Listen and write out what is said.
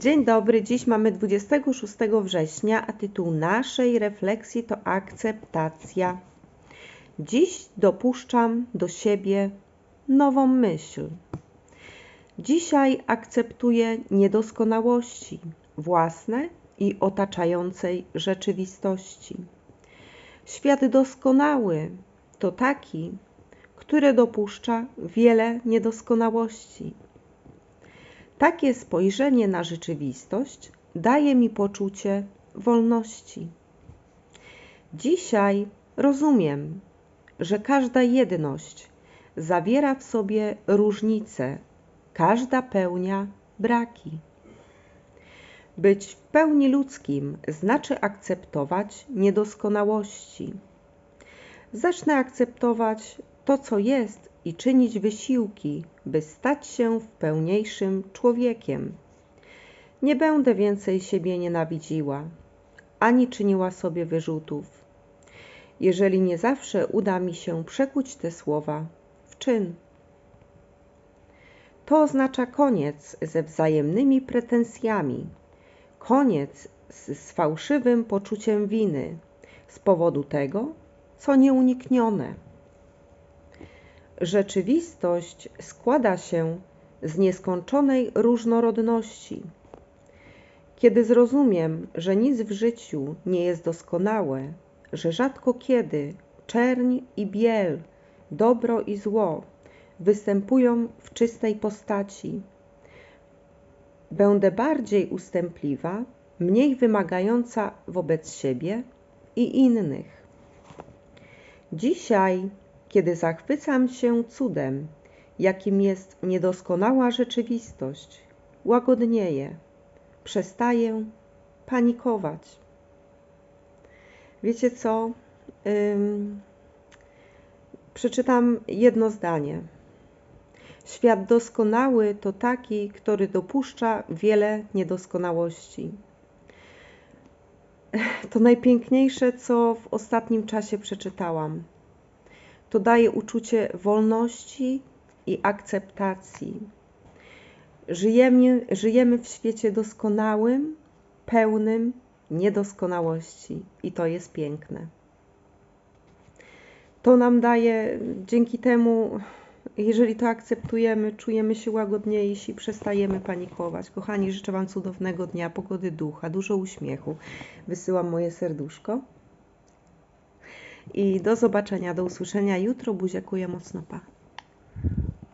Dzień dobry, dziś mamy 26 września, a tytuł naszej refleksji to akceptacja. Dziś dopuszczam do siebie nową myśl. Dzisiaj akceptuję niedoskonałości własne i otaczającej rzeczywistości. Świat doskonały to taki, który dopuszcza wiele niedoskonałości. Takie spojrzenie na rzeczywistość daje mi poczucie wolności. Dzisiaj rozumiem, że każda jedność zawiera w sobie różnice, każda pełnia braki. Być w pełni ludzkim znaczy akceptować niedoskonałości. Zacznę akceptować to, co jest i czynić wysiłki, by stać się w pełniejszym człowiekiem. Nie będę więcej siebie nienawidziła, ani czyniła sobie wyrzutów, jeżeli nie zawsze uda mi się przekuć te słowa w czyn. To oznacza koniec ze wzajemnymi pretensjami, koniec z, z fałszywym poczuciem winy z powodu tego, co nieuniknione. Rzeczywistość składa się z nieskończonej różnorodności. Kiedy zrozumiem, że nic w życiu nie jest doskonałe, że rzadko kiedy czerń i biel, dobro i zło występują w czystej postaci, będę bardziej ustępliwa, mniej wymagająca wobec siebie i innych. Dzisiaj kiedy zachwycam się cudem, jakim jest niedoskonała rzeczywistość, łagodnieję, przestaję panikować. Wiecie co? Ym, przeczytam jedno zdanie. Świat doskonały to taki, który dopuszcza wiele niedoskonałości. To najpiękniejsze, co w ostatnim czasie przeczytałam. To daje uczucie wolności i akceptacji. Żyjemy, żyjemy w świecie doskonałym, pełnym niedoskonałości i to jest piękne. To nam daje, dzięki temu, jeżeli to akceptujemy, czujemy się łagodniejsi, przestajemy panikować. Kochani, życzę Wam cudownego dnia, pogody ducha, dużo uśmiechu. Wysyłam moje serduszko. I do zobaczenia, do usłyszenia jutro. Buziakuję mocno, pa.